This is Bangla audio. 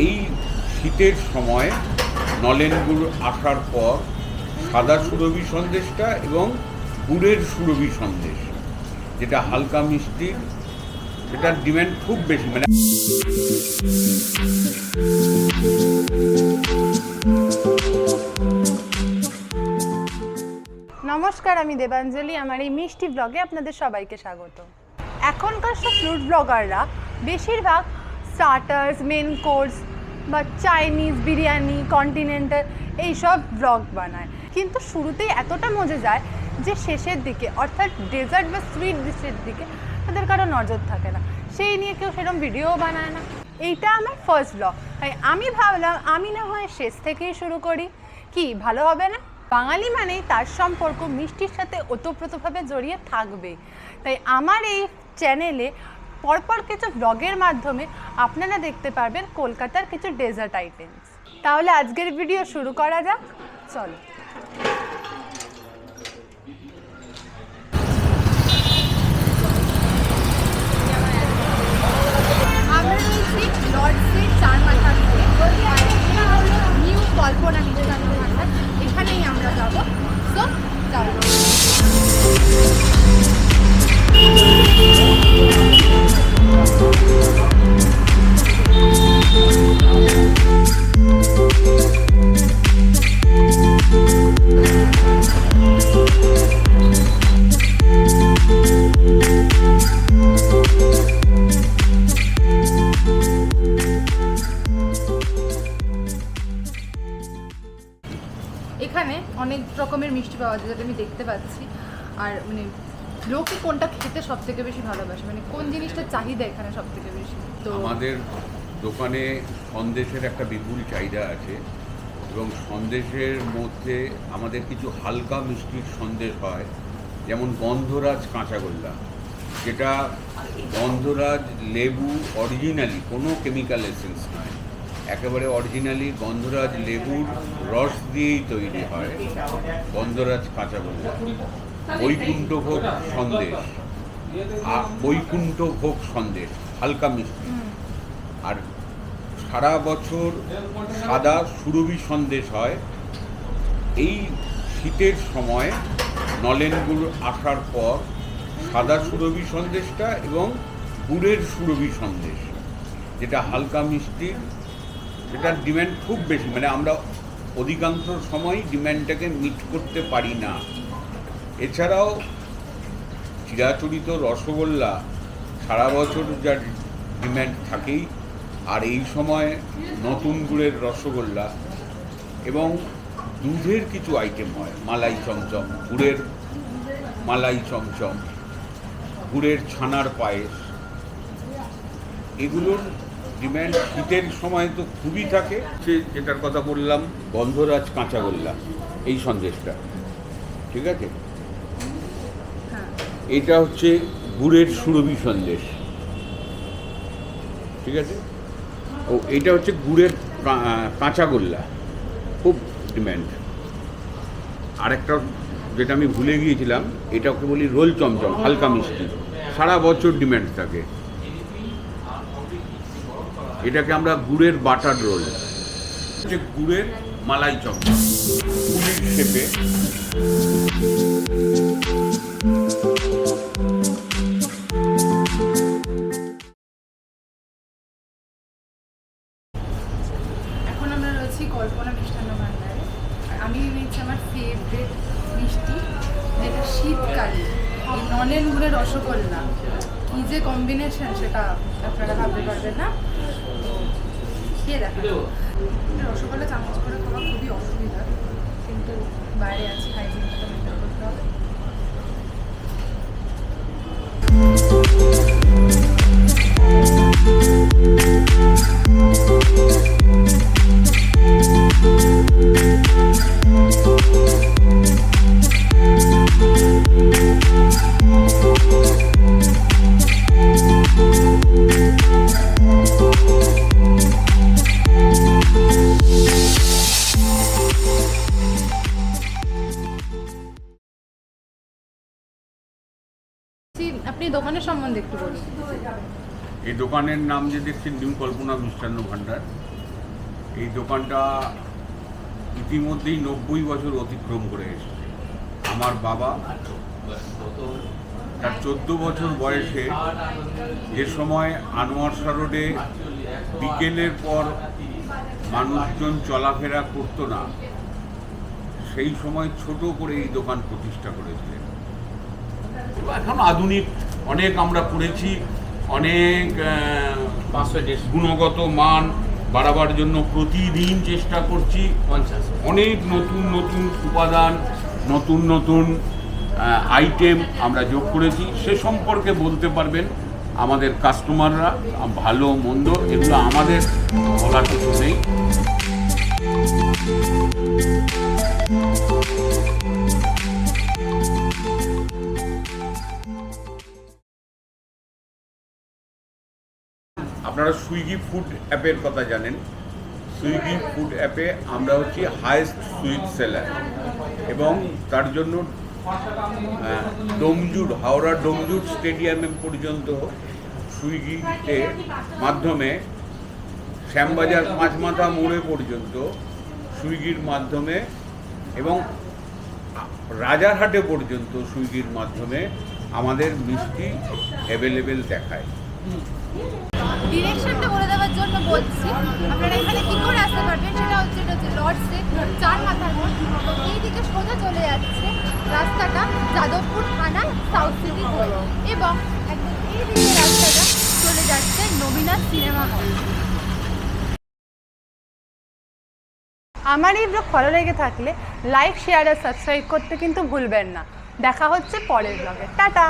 এই শীতের সময় নলেনগুড় আসার পর সাদা সুরভি সন্দেশটা এবং গুড়ের সুরভি সন্দেশ, যেটা হালকা মিষ্টির সেটার ডিমান্ড খুব বেশি মানে নমস্কার, আমি দেবাঞ্জলি। আমার এই মিষ্টি ব্লগে আপনাদের সবাইকে স্বাগত। এখনকার সব ফ্রুট ব্লগাররা বেশিরভাগ স্টার্টার্স মেন কোর্স বা চাইনিজ বিরিয়ানি কন্টিনেন্টাল এইসব ব্লগ বানায়। কিন্তু শুরুতেই এতটা মজে যায় যে শেষের দিকে, অর্থাৎ ডেজার্ট বা সুইট ডিশের দিকে, তাদের কারও নজর থাকে না। সেই নিয়ে কেউ সেরকম ভিডিও বানায় না। এইটা আমার ফার্স্ট ব্লগ তাই আমি ভাবলাম, আমি না হয় শেষ থেকেই শুরু করি। কি, ভালো হবে না? বাঙালি মানেই তার সম্পর্ক মিষ্টির সাথে ওতপ্রোতভাবে জড়িয়ে থাকবে তাই আমার এই চ্যানেলে পরপর কিছু ব্লগের মাধ্যমে আপনারা দেখতে পারবেন কলকাতার কিছু ডেজার্ট আইটেমস তাহলে আজকের ভিডিও শুরু করা যাক। চলো। অনেক রকমের মিষ্টি পাওয়া যায় যেটা আমি দেখতে পাচ্ছি। আর মানে লোকে কোনটা খেতে সব থেকে বেশি ভালোবাসে? মানে কোন জিনিসটা চাহিদা এখানে সব থেকে বেশি? তো আমাদের দোকানে সন্দেশের একটা বিপুল চাহিদা আছে এবং সন্দেশের মধ্যে আমাদের কিছু হালকা মিষ্টির সন্দেশ হয়, যেমন গন্ধরাজ কাঁচাগোল্লা যেটা গন্ধরাজ লেবু অরিজিনালি কোনো কেমিক্যাল এসেন্স নয়। একেবারে অরিজিনালি গন্ধরাজ লেবুর রস দিয়েই তৈরি হয় গন্ধরাজ কাঁচাগোল্লা বৈকুণ্ঠভোগ সন্দেশ। আ- বৈকুণ্ঠভোগ সন্দেশ, হালকা মিষ্টি। আর সারা বছর সাদা সুরভি সন্দেশ হয়। এই শীতের সময় নলেনগুড় আসার পর সাদা সুরভি সন্দেশটা এবং গুড়ের সুরভি সন্দেশ, যেটা হালকা মিষ্টির সেটার ডিম্যান্ড খুব বেশি। মানে আমরা অধিকাংশ সময় ডিম্যান্ডটাকে মিট করতে পারি না। এছাড়াও চিরাচরিত রসগোল্লা সারা বছর যার ডিম্যান্ড থাকেই, আর এই সময় নতুন গুড়ের রসগোল্লা এবং দুধের কিছু আইটেম হয়। মালাই চমচম, গুড়ের মালাই চমচম, গুড়ের ছানার পায়েস। এগুলোর ডিম্যান্ড শীতের সময় তো খুবই থাকে। সে যেটার কথা বললাম, গন্ধরাজ কাঁচা গোল্লা এই সন্দেশটা। ঠিক আছে? এটা হচ্ছে গুড়ের সুরভি সন্দেশ। ঠিক আছে? ও, এটা হচ্ছে গুড়ের কাঁচা গোল্লা খুব ডিম্যান্ড আরেকটা যেটা আমি ভুলে গিয়েছিলাম এটা ওকে বলি রোল চমচম, হালকা মিষ্টি। সারা বছর ডিম্যান্ড থাকে। এটাকে আমরা গুড়ের বাটার রোল। হচ্ছে গুড়ের মালাই পুলির শেপে। এখন আমরা রয়েছি কল্পনা মিষ্টান্ন ভান্ডারে। আর আমি নিচ্ছি আমার ফেভারিট মিষ্টি যেটা শীতকালে এই নলেন গুড়ের রসগোল্লা। কি যে কম্বিনেশন সেটা আপনারা ভাবতে পারবেন না। খেয়ে দেখা রসগোল্লা চামচ করে খাওয়া খুবই অসুবিধা, কিন্তু বাইরে আছি হাইজিনটা আপনি দোকানের সম্বন্ধে একটু বলুন। এই দোকানের নাম যে দেখছেন নিউ কল্পনা মিষ্টান্ন ভাণ্ডার এই দোকানটা ইতিমধ্যেই নব্বই বছর অতিক্রম করে এসেছে। আমার বাবা তার চোদ্দ বছর বয়সে যে সময় আনোয়ার শাহ রোডে বিকেলের পর মানুষজন চলাফেরা করতো না সেই সময় ছোট করে এই দোকান প্রতিষ্ঠা করেছিলেন। এখন আধুনিক অনেক আমরা করেছি অনেক গুণগত মান বাড়াবার জন্য প্রতিদিন চেষ্টা করছি। অনেক নতুন নতুন উপাদান নতুন নতুন আইটেম আমরা যোগ করেছি। সে সম্পর্কে বলতে পারবেন আমাদের কাস্টমাররা ভালো মন্দ এগুলো আমাদের বলার কিছু নেই। আপনারা সুইগি ফুড অ্যাপের কথা জানেন। সুইগি ফুড অ্যাপে আমরা হচ্ছি হায়েস্ট সুইট সেলার এবং তার জন্য ডোমজুট, হাওড়া ডোমজুট স্টেডিয়ামে পর্যন্ত সুইগিতে মাধ্যমে শ্যামবাজার পাঁচমাথা মোড়ে পর্যন্ত সুইগির মাধ্যমে এবং রাজারহাটে পর্যন্ত সুইগির মাধ্যমে আমাদের মিষ্টি অ্যাভেলেবেল দেখায়। ডিরেকশনটা বলে দেওয়ার জন্য বলছি, আপনারা এখানে কি করে আসতে পারবেন সেটা হচ্ছে এটা হচ্ছে লর্ডসে চার মাথার মোড়। এই দিকে সোজা চলে যাচ্ছে রাস্তাটা যাদবপুর থানা সাউথ সিটি হয়ে এবং এই দিকে রাস্তাটা চলে যাচ্ছে নবীনা সিনেমা হল। আমার এই ব্লগ ভালো লেগে থাকলে লাইক শেয়ার আর সাবস্ক্রাইব করতে কিন্তু ভুলবেন না। দেখা হচ্ছে পরের ব্লগে টাটা!